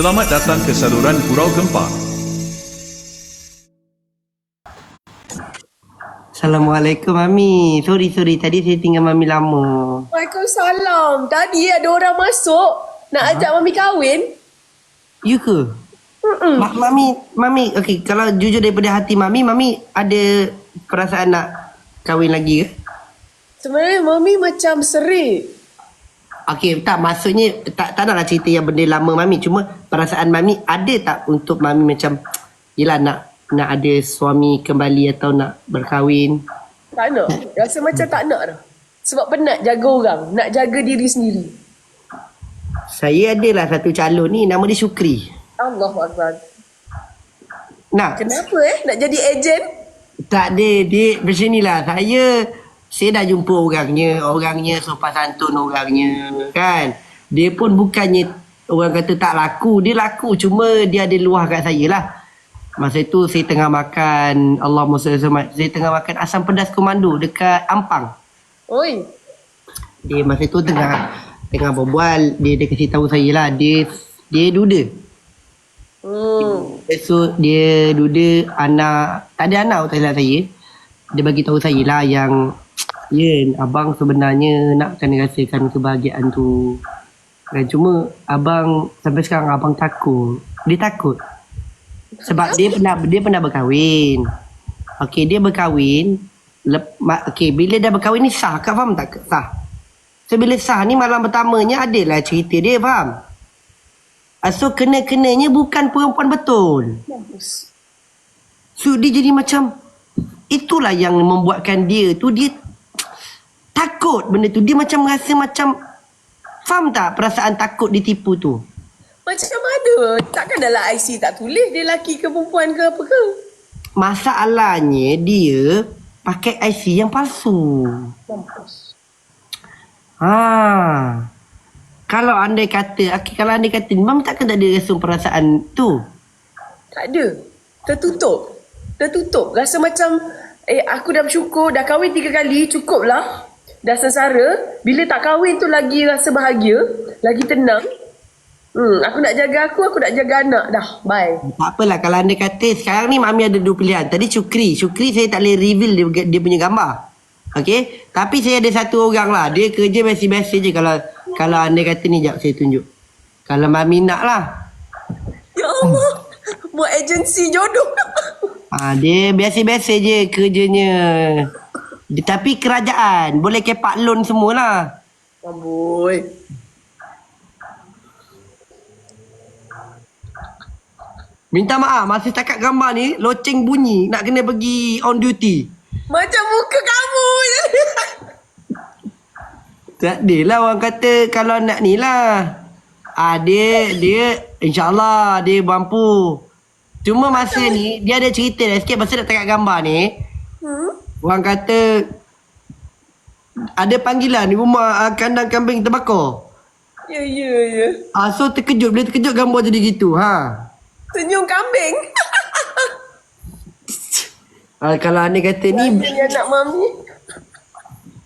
Selamat datang ke saluran Gurau Gempa. Assalamualaikum Mami. Sorry sorry tadi saya tinggal Mami lama. Waalaikumsalam. Tadi ada orang masuk nak ajak mami kahwin. You ke? Ma- mami Mami okey kalau jujur daripada hati Mami Mami ada perasaan nak kahwin lagi ke? Sebenarnya mami macam serik. Okey tak maksudnya tak tak naklah cerita yang benda lama Mami cuma perasaan Mami ada tak untuk Mami macam yelah nak nak ada suami kembali atau nak berkahwin? Tak nak. Rasa macam tak nak dah. Sebab penat jaga orang. Nak jaga diri sendiri. Saya adalah satu calon ni nama dia Syukri. Allah Akbar. Nak Kenapa eh? Nak jadi ejen? Tak ada, dia macam ni lah. Saya, saya dah jumpa orangnya. Orangnya sopan santun orangnya. Kan? Dia pun bukannya orang kata tak laku. Dia laku. Cuma dia ada luah kat saya lah. Masa tu saya tengah makan, Allah SWT, saya tengah makan asam pedas komando dekat Ampang. Oi. Dia masa tu tengah tengah berbual, dia, dia kasi tahu saya lah. Dia dia duda. Hmm. So dia duda anak tak ada anak tak silap saya. Dia bagi tahu saya lah yang ya abang sebenarnya nak kena rasakan kebahagiaan tu. Dan cuma abang sampai sekarang abang takut. Dia takut. Sebab dia pernah dia pernah berkahwin. Okey dia berkahwin lep, okey bila dah berkahwin ni sah kau faham tak sah. So bila sah ni malam pertamanya adalah cerita dia faham. Ah, So kena-kenanya bukan perempuan betul. So dia jadi macam itulah yang membuatkan dia tu dia takut benda tu. Dia macam rasa macam faham tak perasaan takut ditipu tu? Macam mana? Takkan dalam IC tak tulis dia lelaki ke perempuan ke apa ke? Masalahnya dia pakai IC yang palsu. Mampus. Ha. Kalau andai kata, kalau andai kata, Mam takkan tak ada rasa perasaan tu. Tak ada. Tertutup. Tertutup. Rasa macam, eh aku dah bersyukur, dah kahwin tiga kali, cukup lah. Dah sengsara. Bila tak kahwin tu lagi rasa bahagia, lagi tenang. Hmm, aku nak jaga aku, aku nak jaga anak. Dah, bye. Tak apalah kalau anda kata sekarang ni Mami ada dua pilihan. Tadi Syukri. Syukri saya tak boleh reveal dia, dia punya gambar. Okey. Tapi saya ada satu orang lah. Dia kerja biasa-biasa je kalau kalau anda kata ni jap saya tunjuk. Kalau Mami nak lah. Ya Allah. Buat agensi jodoh. Ha, dia biasa-biasa je kerjanya. Tapi kerajaan. Boleh kepak loan semualah. Amboi. Minta maaf masa cakap gambar ni loceng bunyi nak kena pergi on duty. Macam muka kamu je. Tak adalah orang kata kalau nak ni lah. Ah dia dia insyaallah dia mampu. Cuma masa ni dia ada cerita dah sikit masa nak tengok gambar ni. Hmm? Orang kata ada panggilan di rumah ah, kandang kambing terbakar. Ya, ya, ya. Ah so terkejut bila terkejut gambar jadi gitu. Ha. Senyum kambing. Ah, kalau anda kata ni Ni anak mami.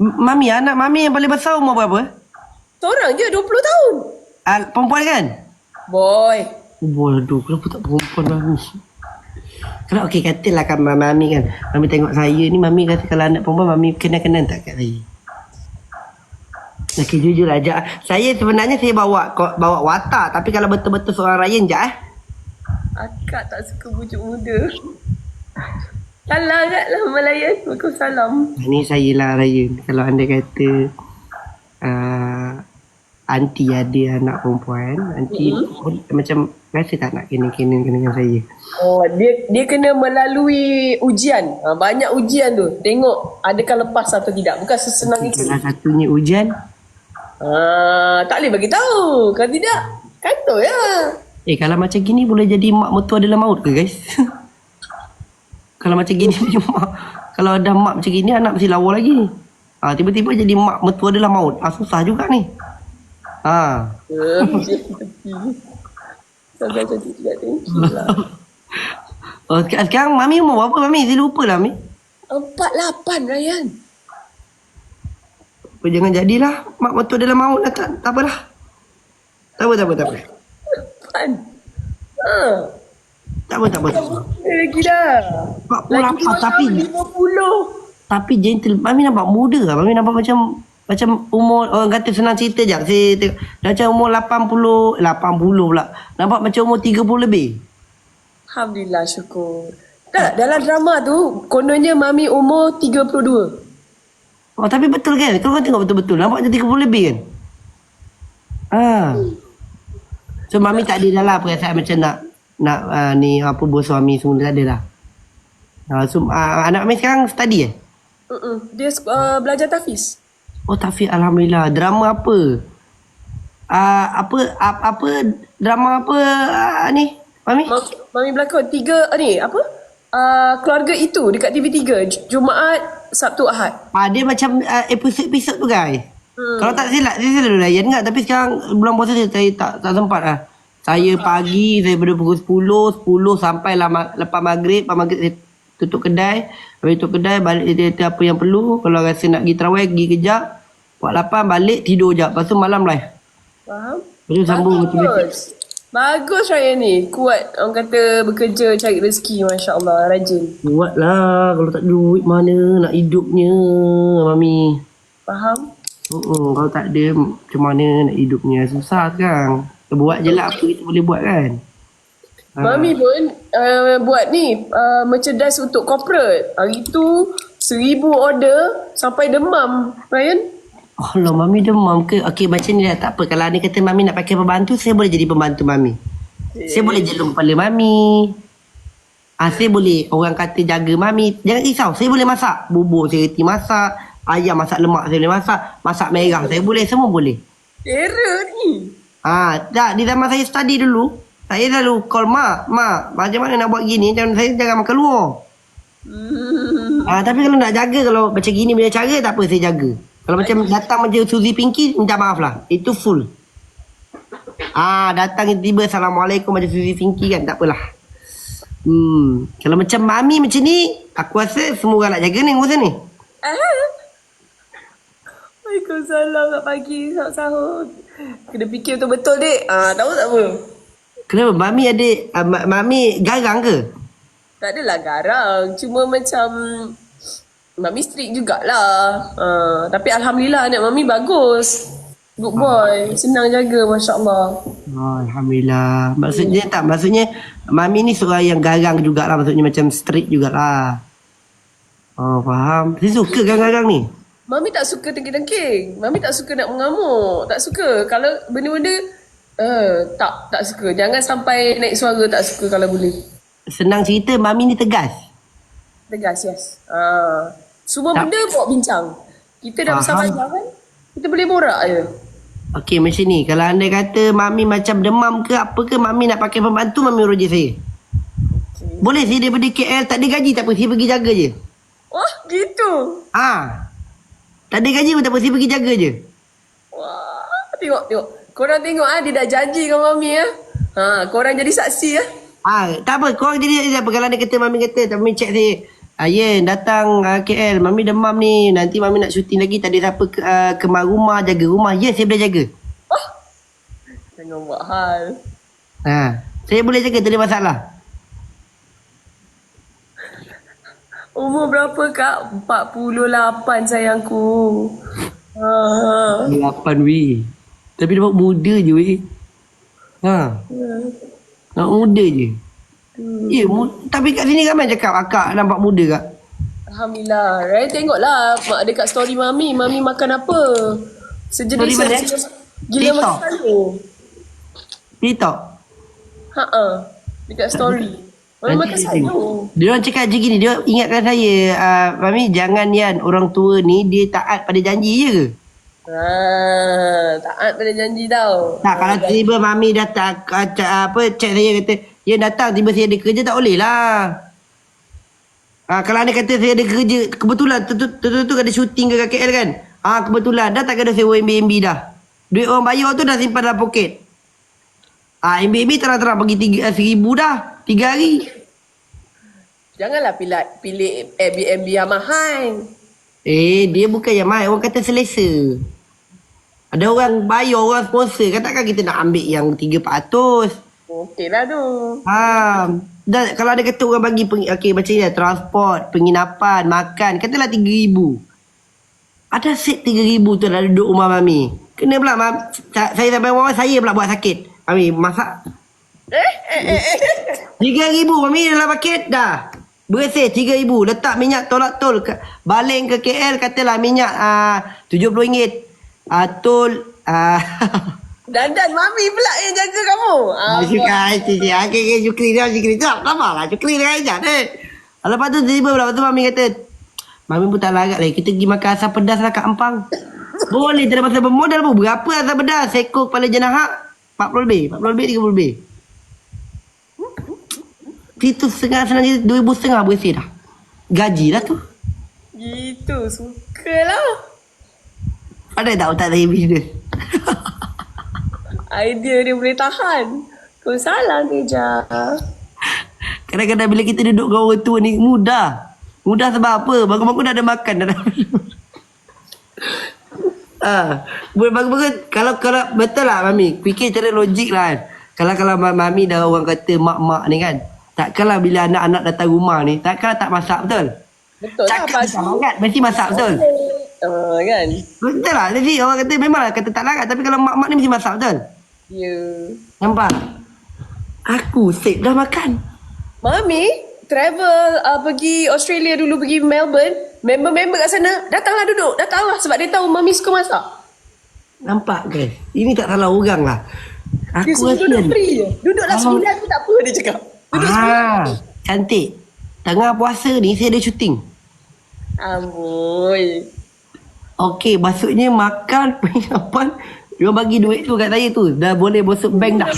M- Mami anak mami yang paling besar umur berapa? Seorang je 20 tahun. Ah, perempuan kan? Boy. Waduh, kenapa tak perempuan Mami? Kalau okey katalah kan Mami kan Mami tengok saya ni Mami kata kalau anak perempuan Mami kenal-kenal tak kat saya Okey jujur aja Saya sebenarnya saya bawa bawa watak Tapi kalau betul-betul seorang Ryan je eh Akak tak suka bujuk muda. Salah kat lah Malayan. Waalaikumsalam. Ni saya lah Ryan Kalau anda kata uh, Aunty ada anak perempuan Aunty mm-hmm. macam Rasa tak nak kena-kena dengan saya Oh, dia dia kena melalui ujian. Ha, banyak ujian tu. Tengok adakah lepas atau tidak. Bukan sesenang itu. Salah satunya hujan Ha, tak boleh bagi tahu. Kalau tidak, kantor ya. Eh kalau macam gini boleh jadi mak mertua adalah maut ke guys? kalau macam gini mak kalau ada mak macam gini anak mesti lawa lagi. Ah tiba-tiba jadi mak mertua adalah maut. Ah susah juga ni. Ha. Sampai cantik juga. Thank you lah. Oh, sek- sekarang mami umur berapa mami? Saya lupa lah mami. Empat lapan, Ryan. Oh, jangan jadilah mak mertua adalah maut lah. Tak, tak apalah. Tak apa, tak apa, tak apa. Lapan. Ha. Tak apa, tak apa. tak apa. Lagi dah. 48 tapi 50. tapi gentle. Mami nampak muda lah. Mami nampak macam macam umur orang kata senang cerita je. Saya tengok, macam umur 80, 80 pula. Nampak macam umur 30 lebih. Alhamdulillah syukur. Tak, dalam drama tu kononnya mami umur 32. Oh tapi betul kan? Kau kan tengok betul-betul. Nampak macam 30 lebih kan? Ah. So mami tak ada dah lah perasaan macam nak nak uh, ni apa bos suami semua tak ada dah. Uh, so uh, anak mami sekarang study eh? Uh-uh. Dia uh, belajar tafiz. Oh Taufik Alhamdulillah. Drama apa? Uh, apa, apa apa drama apa uh, ni? Mami? Mami, mami berlakon tiga uh, ni apa? Uh, keluarga itu dekat TV3 J- Jumaat, Sabtu, Ahad. Ah dia macam uh, episod-episod tu guys. Hmm. Kalau tak silap, saya selalu layan kan. Tapi sekarang bulan puasa saya, saya tak, tak sempat lah. Saya pagi, saya ber pukul 10, 10 sampai lah, ma- lepas maghrib. Lepas maghrib saya tutup kedai. Habis tutup kedai, balik dia apa yang perlu. Kalau rasa nak pergi terawih, pergi kejap. Buat 8, balik, tidur je. Lepas tu malam live. Faham? Lepas tu sambung macam biasa. Bagus. Bagus Raya ni. Kuat orang kata bekerja cari rezeki. Masya Allah. Rajin. Buat lah. Kalau tak duit mana nak hidupnya, Mami. Faham? Uh-uh, kalau tak ada, macam mana nak hidupnya? Susah kan? Buat je lah apa kita boleh buat kan? Ha. Mami pun uh, buat ni uh, merchandise untuk corporate. Hari tu seribu order sampai demam. Ryan? Oh Allah, Mami demam ke? Okey, macam ni lah. Tak apa. Kalau ada kata Mami nak pakai pembantu, saya boleh jadi pembantu Mami. Saya boleh jelum kepala Mami. Ah, saya boleh orang kata jaga Mami. Jangan risau. Saya boleh masak. Bubur saya reti masak. Ayam masak lemak saya boleh masak. Masak merah saya boleh. Semua boleh. Era ni. Ah, tak. Di zaman saya study dulu, saya selalu call mak. Mak, macam mana nak buat gini? Jangan saya jangan makan luar. Hmm. Ah, tapi kalau nak jaga, kalau macam gini punya cara, tak apa saya jaga. Kalau macam datang macam Suzy Pinky, minta maaf lah. Itu full. Ah, datang tiba-tiba Assalamualaikum macam Suzy Pinky kan, tak apalah. Hmm, kalau macam Mami macam ni, aku rasa semua orang nak jaga ni urusan ni. Ah. Waalaikumsalam nak pagi sahur-sahur. Kena fikir betul-betul dek. Ah, tahu tak apa? Kenapa? Mami ada, uh, Mami garang ke? Tak adalah garang. Cuma macam Mami strict jugalah. Uh, tapi Alhamdulillah anak Mami bagus. Good boy. Senang jaga Masya Allah. Oh, Alhamdulillah. Maksudnya tak, maksudnya Mami ni seorang yang garang jugalah. Maksudnya macam strict jugalah. Oh, faham. Saya suka garang-garang ni. Mami tak suka tengking-tengking. Mami tak suka nak mengamuk. Tak suka. Kalau benda-benda uh, tak tak suka. Jangan sampai naik suara tak suka kalau boleh. Senang cerita, Mami ni tegas. Tegas, yes. Uh, semua Tak. benda bawa bincang. Kita dah bersama kan? Kita boleh borak je. Okey, macam ni. Kalau anda kata Mami macam demam ke apa ke, Mami nak pakai pembantu, Mami urus je saya. Boleh saya daripada KL, tak ada gaji tak apa, saya pergi jaga je. Wah, gitu. Ah, Tak ada gaji pun tak apa, saya pergi jaga je. Wah, tengok, tengok. Korang tengok ah, dia dah janji dengan Mami ah. Ha, korang jadi saksi ah. Ah, tak apa, kau jadi apa kalau ada kata Mami kata, Mami cek saya. Ah, Yen, datang uh, KL, Mami demam ni. Nanti Mami nak syuting lagi, tak ada siapa ke, uh, kemar rumah, jaga rumah. Ya, saya boleh jaga. Jangan buat hal. Ha, saya boleh jaga, tak ada masalah. Umur berapa kak? 48 sayangku. Ha. 8 weh. Tapi nampak muda je weh. Ha. Nampak muda je. Ya, mu- tapi kat sini ramai cakap akak nampak muda kak. Alhamdulillah. Raya tengoklah mak dekat story Mami. Mami makan apa? Sejenis Story mana? Gila makan sayur. TikTok. Ha Dekat story. Mami makan Nanti sayur. Dia orang cakap macam gini, dia ingatkan saya, uh, Mami jangan Yan, orang tua ni dia taat pada janji je ke? Ha, taat pada janji tau. Tak, kalau tiba Mami dah tak, uh, c- apa, cek saya kata, Yan datang, tiba saya ada kerja, tak boleh lah. Ah, kalau anda kata saya ada kerja, kebetulan tentu ada syuting ke KL kan? Ah, kebetulan dah tak ada sewa MBMB dah. Duit orang bayar tu dah simpan dalam poket. Ah, MBMB terang-terang bagi tiga, uh, seribu dah. Tiga hari. Janganlah pilih, pilih Airbnb yang mahal. Eh, dia bukan yang mahal. Orang kata selesa. Ada orang bayar, orang sponsor. Kan takkan kita nak ambil yang 3-400. Okey lah tu. Ha, dah, kalau ada kata orang bagi peng, okay, macam ni lah, transport, penginapan, makan, katalah RM3,000. Ada set RM3,000 tu dah duduk rumah mami. Kena pula mam, sa- saya sampai rumah saya pula buat sakit. Mami masak Eh, eh, eh, eh. RM3,000 mami dalam paket dah. Bersih RM3,000. Letak minyak tolak tol. Ke, baling ke KL katalah minyak uh, RM70. Uh, tol uh, Dandan mami pula yang jaga kamu. Ah, Suka Cici Okey okey Syukri dia Syukri Jom Lama lah Syukri dengan Ijat eh? Lepas tu tiba pula Lepas tu Mami kata Mami pun tak larat lagi. Kita pergi makan asam pedas lah kat Ampang Boleh tak ada pasal bermodal pun? Berapa asam pedas? Sekor kepala jenahak 40 lebih. 40 lebih 30 lebih. Itu setengah senang je 2000 setengah bersih dah. Gaji lah tu. Gitu, suka lah. Ada tak otak saya bisnes Idea dia boleh tahan. Kau salah ke, Ja? Kadang-kadang bila kita duduk dengan orang tua ni mudah. Mudah sebab apa? Bangun-bangun dah ada makan dah. Ah, bagus-bagus kalau kalau betul lah mami. Fikir cara logik lah kan. Kalau kalau ma- mami dah orang kata mak-mak ni kan. Takkanlah bila anak-anak datang rumah ni, takkanlah tak masak betul? Betul lah, Cakap tak larat, mesti masak betul. Uh, kan? Betul lah. Jadi orang kata memanglah kata tak larat tapi kalau mak-mak ni mesti masak betul. Ya. Nampak? Aku save dah makan. Mami, travel uh, pergi Australia dulu, pergi Melbourne. Member-member kat sana, datanglah duduk. Datanglah sebab dia tahu Mami suka masak. Nampak guys? Ini tak salah orang lah. Dia Aku suruh rasa duduk free je. Duduklah Ah. sebulan pun tak apa dia cakap. Duduk Ah, cantik. Tengah puasa ni saya ada syuting. Amboi. Okey, maksudnya makan penginapan dia bagi duit tu kat saya tu. Dah boleh masuk bank dah.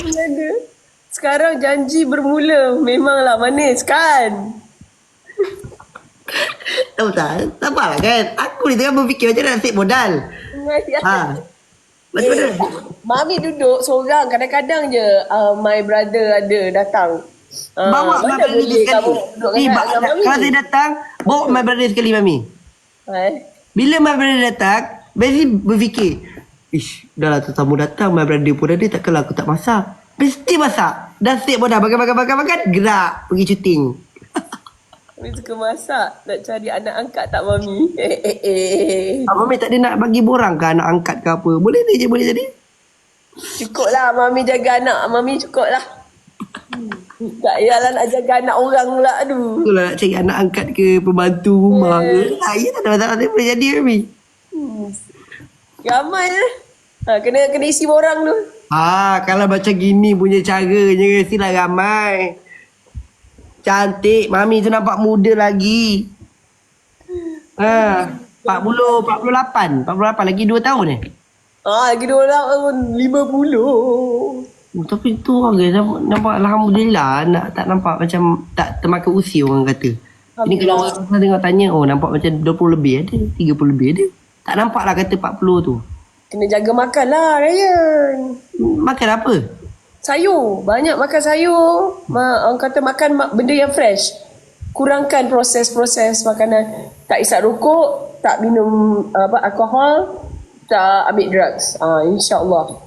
Sekarang janji bermula. Memanglah manis kan? Tahu tak? Tak apalah kan. Aku ni tengah berfikir macam mana nak modal. Ha. Macam mana? Mami duduk seorang. Kadang-kadang je uh, my brother ada datang. Uh, Bawa my brother sekali. Ni, dengan, ba- kalau saya datang, bawa my brother sekali mami. Eh? Bila my brother datang, Mesti berfikir, Ish, dah lah tetamu datang, my brother pun ada, takkanlah aku tak masak. Mesti masak. Dah save pun dah, makan-makan-makan-makan, gerak pergi syuting. Mami suka masak. Nak cari anak angkat tak Mami? Eh, eh, eh. Mami tak ada nak bagi borang ke anak angkat ke apa? Boleh dia je, boleh jadi. Cukup lah Mami jaga anak. Mami cukup lah. Tak payahlah nak jaga anak orang pula. Aduh. Betul lah nak cari anak angkat ke pembantu rumah ke. Ah, ya tak ada masalah, boleh jadi Mami. Ramai lah. Ha, kena kena isi borang tu. Ah, kalau macam gini punya caranya, mestilah ramai. Cantik, Mami tu nampak muda lagi. Ha, 40, 48. 48 lagi 2 tahun eh. Ah, lagi dua orang 50. Oh, tapi tu orang guys nampak, nampak Alhamdulillah nak tak nampak macam tak termakan usia orang kata. Ini kalau orang tengok tanya, oh nampak macam 20 lebih ada, 30 lebih ada. Tak nampak lah kata 40 tu. Kena jaga makan lah Ryan. Makan apa? Sayur. Banyak makan sayur. Ma, orang kata makan ma- benda yang fresh. Kurangkan proses-proses makanan. Tak isap rokok. Tak minum apa alkohol. Tak ambil drugs. Ah, InsyaAllah.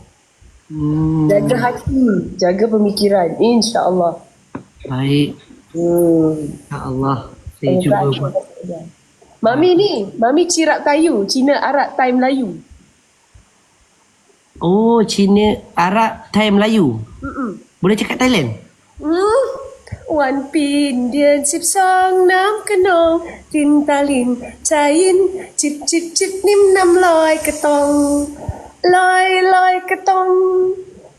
Hmm, Jaga hati. Jaga pemikiran. InsyaAllah. baik. Hmm. Ya Allah. Saya cuba buat. Mami ni. Mami cirap tayu. Cina, Arab, Thai, Melayu. Oh, Cina, Arab, Thai, Melayu. Mm-mm. Boleh cakap Thailand? Hmm. One pin điền chip song nam canong tin ta lin chayin chip chip chip nim nam loi ka tong loi loi ka tong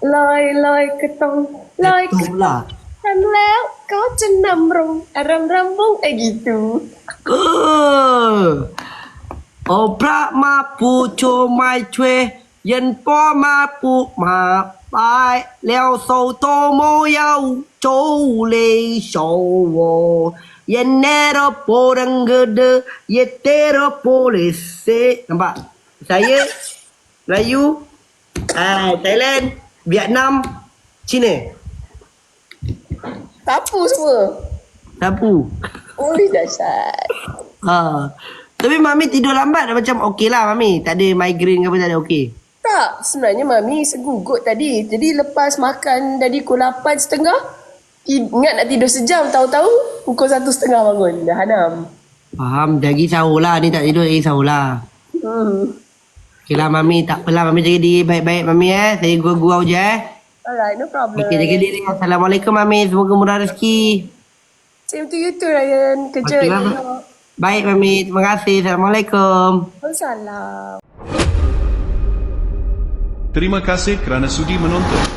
loi loi ka tong loi ka Kan Hello, kau cenam rong, rambung eh gitu. Opra mapu cho mai chue, yen po mapu ma bai, leo so to mo yau chou le so wo. Yen nero po rengede, yetero po le se. Nampak? Saya, Melayu, ah, Thailand, Vietnam, China. Tapu semua Sapu. Ui dahsyat Ha. Tapi Mami tidur lambat dah macam okey lah Mami. Tak ada migraine ke apa tak ada okey. Tak, sebenarnya Mami segugut tadi. Jadi lepas makan dari pukul 8.30, ti- ingat nak tidur sejam. Tahu-tahu pukul 1.30 bangun. Dah hanam. Faham, lagi sahur lah. Ni tak tidur lagi sahur lah. Hmm. Okay lah Mami, tak apalah Mami jaga diri baik-baik Mami eh. Saya gurau-gurau je eh. Alright, no problem. Okay, jaga diri. Assalamualaikum Mami. Semoga murah rezeki. Same to you too, Ryan. Kerja. Okey, Mami. Baik Mami, terima kasih. Assalamualaikum. Salam. Terima kasih kerana sudi menonton.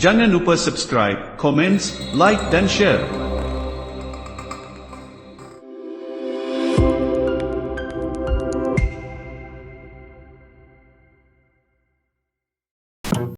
Jangan lupa subscribe, komen, like dan share.